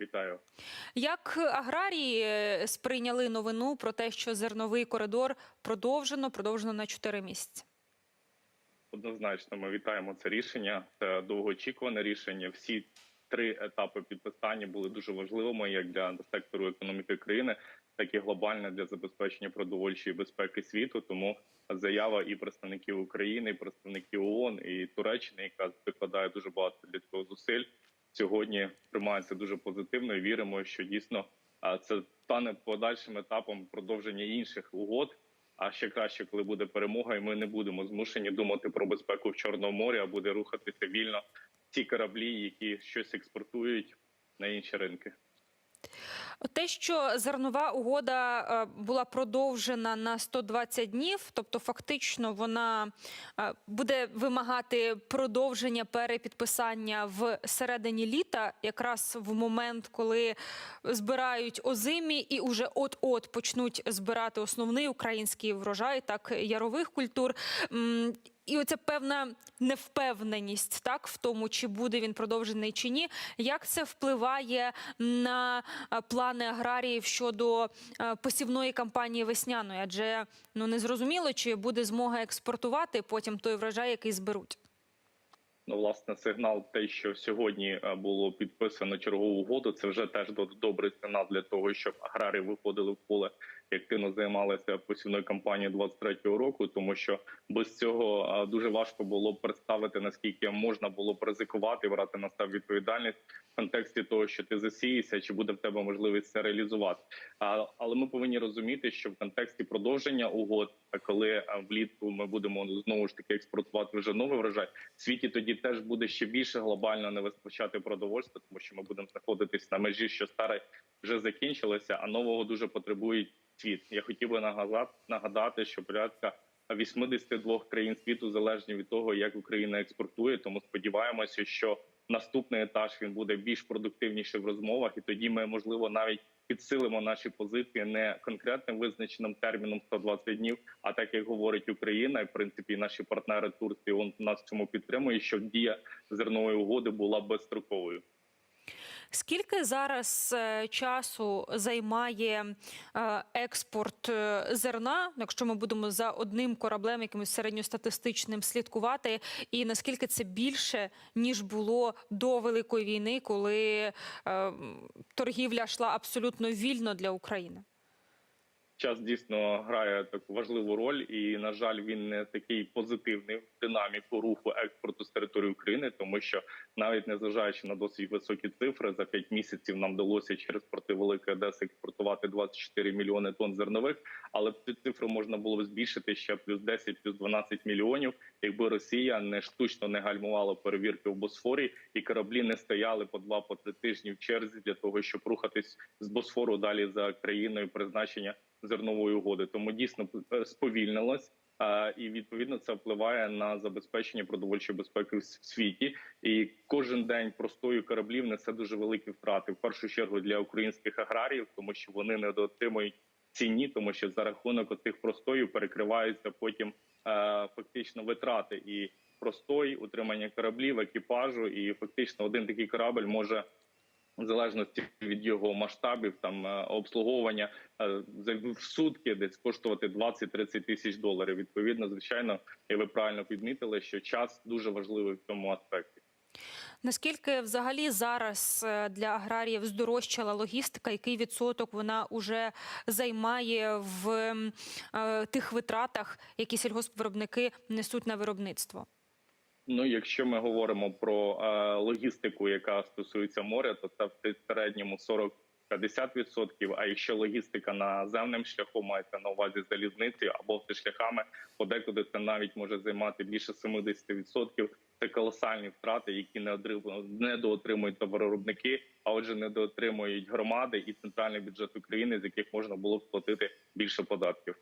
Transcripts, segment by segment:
Вітаю. Як аграрії е, сприйняли новину про те, що зерновий коридор продовжено, продовжено на 4 місяці? Однозначно, ми вітаємо це рішення. Це довгоочікуване рішення. Всі три етапи підписання були дуже важливими як для сектору економіки країни, так і глобально для забезпечення продовольчої безпеки світу. Тому заява і представників України, і представників ООН, і Туреччини, яка прикладає дуже багато для цього зусиль, сьогодні приймається дуже позитивно. і Віримо, що дійсно це стане подальшим етапом продовження інших угод. А ще краще, коли буде перемога, і ми не будемо змушені думати про безпеку в Чорному морі, а буде рухатися вільно ті кораблі, які щось експортують на інші ринки. Те, що зернова угода е, була продовжена на 120 днів, тобто фактично вона е, буде вимагати продовження перепідписання в середині літа, якраз в момент, коли збирають озимі і уже от-от почнуть збирати основний український врожай, так ярових культур. І оця певна невпевненість, так в тому, чи буде він продовжений чи ні. Як це впливає на е, плани аграріїв щодо е, посівної кампанії весняної? Адже ну не зрозуміло, чи буде змога експортувати потім той врожай, який зберуть. Ну, власне, сигнал, те, що сьогодні е, було підписано чергову угоду, це вже теж до- добрий сигнал для того, щоб аграрії виходили в поле і активно займалися посівною кампанією 23-го року, тому що без цього е, дуже важко було б представити наскільки можна було б ризикувати, брати на себе відповідальність в контексті того, що ти засієшся, чи буде в тебе можливість це реалізувати. Але ми повинні розуміти, що в контексті продовження угод, коли е, влітку ми будемо знову ж таки експортувати вже новий врожай, в світі тоді теж буде ще більше глобально не вистачати продовольства, тому що ми будемо знаходитись на межі, що старе вже закінчилося, а нового дуже потребують світ. Я хотів би нагадати, що порядка 82 країн світу залежні від того, як Україна експортує. Тому сподіваємося, що наступний етаж він буде більш продуктивніше в розмовах, і тоді ми можливо навіть підсилимо наші позиції не конкретним визначеним терміном 120 днів, а так як говорить Україна, і в принципі наші партнери Турції он нас в цьому підтримує, щоб дія зернової угоди була безстроковою. Скільки зараз е, часу займає е, експорт е, зерна, якщо ми будемо за одним кораблем, якимось середньостатистичним слідкувати, і наскільки це більше ніж було до великої війни, коли торгівля йшла абсолютно вільно для України? Час дійсно грає таку важливу роль, і на жаль, він не такий позитивний в динаміку руху експорту з території України, тому що навіть незважаючи на досить високі цифри, за 5 місяців нам вдалося через порти Великої Одеси експортувати 24 мільйони тонн зернових. Але цю цифру можна було б збільшити ще плюс 10, плюс 12 мільйонів, якби Росія не штучно не гальмувала перевірки в Босфорі, і кораблі не стояли по два по три тижні в черзі для того, щоб рухатись з Босфору далі за країною призначення зернової угоди. Тому дійсно е, сповільнилось. е, І відповідно це впливає на забезпечення продовольчої безпеки в світі. І кожен день простою кораблів несе дуже великі втрати. В першу чергу для українських аграріїв, тому що вони не доотримують ціні, тому що за рахунок оцих простоїв перекриваються потім е, фактично витрати і простої утримання кораблів, екіпажу. І фактично один такий корабль може в залежності від його масштабів, там е, обслуговування е, в сутки десь коштувати 20-30 тисяч доларів. Відповідно, звичайно, і ви правильно підмітили, що час дуже важливий в цьому аспекті. Наскільки взагалі зараз е, для аграріїв здорожчала логістика? Який відсоток вона уже займає в тих витратах, які сільгоспвиробники несуть на виробництво? Ну, якщо ми говоримо про е, логістику, яка стосується моря, то це в середньому 40-50%. А якщо логістика наземним шляхом мається на увазі залізниці або автошляхами, подекуди це навіть може займати більше 70%. Це колосальні втрати, які не отримують, не доотримують товаровиробники, а отже, не доотримують громади і центральний бюджет України, з яких можна було б сплатити більше податків.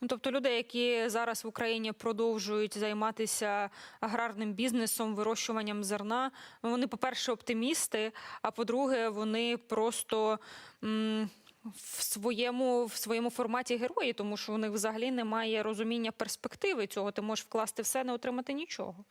Ну, тобто люди, які зараз в Україні продовжують займатися аграрним бізнесом, вирощуванням зерна, вони, по-перше, оптимісти, а по-друге, вони просто м, в своєму в своєму форматі герої, тому що у них взагалі немає розуміння перспективи цього. Ти можеш вкласти все, не отримати нічого.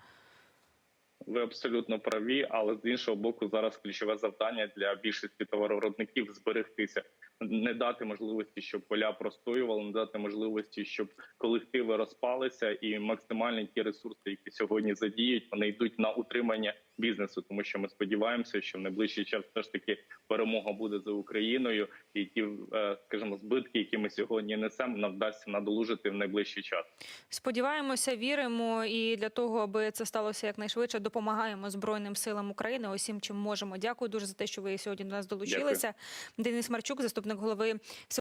ви абсолютно праві, але з іншого боку, зараз ключове завдання для більшості товаровиробників зберегтися, не дати можливості, щоб поля простоювали, не дати можливості, щоб колективи розпалися, і максимальні ті ресурси, які сьогодні задіють, вони йдуть на утримання бізнесу, тому що ми сподіваємося, що в найближчий час все ж таки перемога буде за Україною, і ті, е, скажімо, збитки, які ми сьогодні несемо, нам вдасться надолужити в найближчий час. Сподіваємося, віримо, і для того, аби це сталося якнайшвидше, допомагаємо Збройним силам України усім, чим можемо. Дякую дуже за те, що ви сьогодні до нас долучилися. Денис Марчук, заступник голови